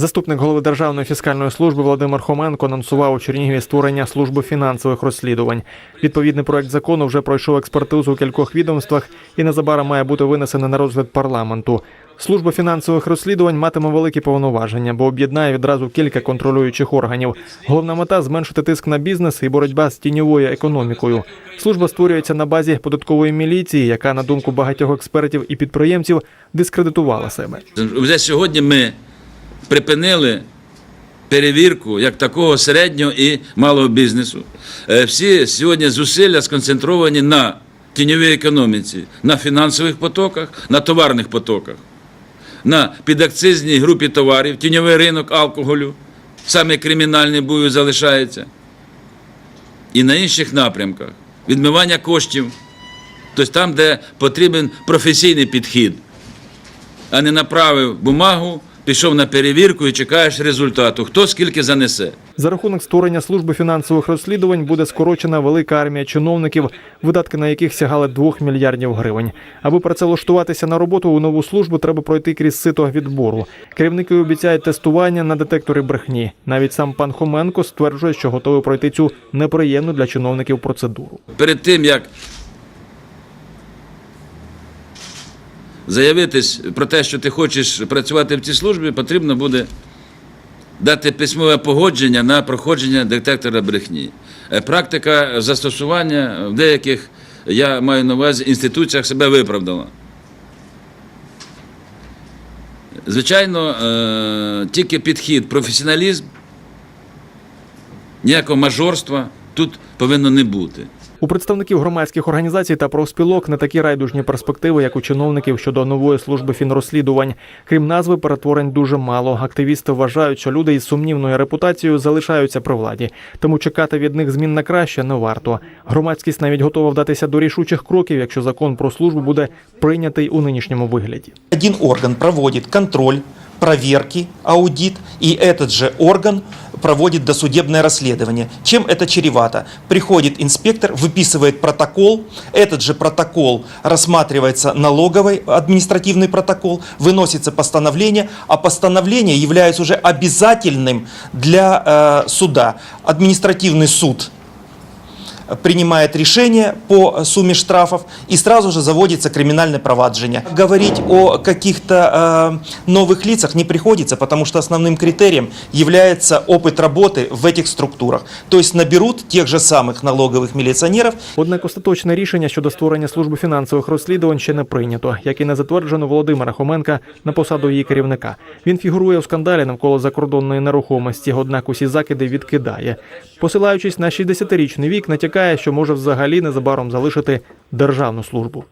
Заступник голови Державної фіскальної служби Володимир Хоменко анонсував у Чернігові створення служби фінансових розслідувань. Відповідний проект закону вже пройшов експертизу у кількох відомствах і незабаром має бути винесений на розгляд парламенту. Служба фінансових розслідувань матиме великі повноваження, бо об'єднає відразу кілька контролюючих органів. Головна мета зменшити тиск на бізнес і боротьба з тіньовою економікою. Служба створюється на базі податкової міліції, яка, на думку багатьох експертів і підприємців, дискредитувала себе. Вже сьогодні ми припинили перевірку як такого середнього і малого бізнесу. Е, Всі сьогодні зусилля сконцентровані на тіньовій економіці, на фінансових потоках, на товарних потоках, на підакцизній групі товарів, тіньовий ринок алкоголю, саме кримінальний бою залишається. І на інших напрямках відмивання коштів, тобто там, де потрібен професійний підхід а не направив бумагу, пішов на перевірку і чекаєш результату. Хто скільки занесе. За рахунок створення служби фінансових розслідувань буде скорочена велика армія чиновників, видатки на яких сягали 2 мільярдів гривень. Аби працевлаштуватися на роботу у нову службу, треба пройти крізь сито відбору. Керівники обіцяють тестування на детекторі брехні. Навіть сам пан Хоменко стверджує, що готовий пройти цю неприємну для чиновників процедуру. Перед тим, як заявитись про те, що ти хочеш працювати в цій службі, потрібно буде дати письмове погодження на проходження детектора брехні. Е, Практика застосування в деяких, я маю на увазі, інституціях себе виправдала. Звичайно, е, тільки підхід, професіоналізм, ніякого мажорства тут повинно не бути. У представників громадських організацій та профспілок не такі райдужні перспективи, як у чиновників щодо нової служби фінрозслідувань. Крім назви, перетворень дуже мало. Активісти вважають, що люди із сумнівною репутацією залишаються при владі, тому чекати від них змін на краще не варто. Громадськість навіть готова вдатися до рішучих кроків, якщо закон про службу буде прийнятий у нинішньому вигляді. Один орган проводит контроль, проверки, аудит, и этот же орган проводит досудебное расследование. Чем это чревато? Приходит инспектор, выписывает протокол, этот же протокол рассматривается налоговый административный протокол, выносится постановление, а постановление является уже обязательным для э, суда. Административный суд принимает решение по сумме штрафов и сразу же заводится криминальное проваджение. Говорить о каких-то э, новых лицах не приходится, потому что основным критерием является опыт работы в этих структурах. То есть наберут тех же самых налоговых милиционеров Однак остаточне рішення щодо створення служби фінансових розслідувань ще не прийнято, як і не затверджено Володимира Хоменка на посаду її керівника. Він фігурує у скандалі навколо закордонної нерухомості, однак усі закиди відкидає. Посилаючись на 60-річний вік, натякає, що може взагалі незабаром залишити державну службу.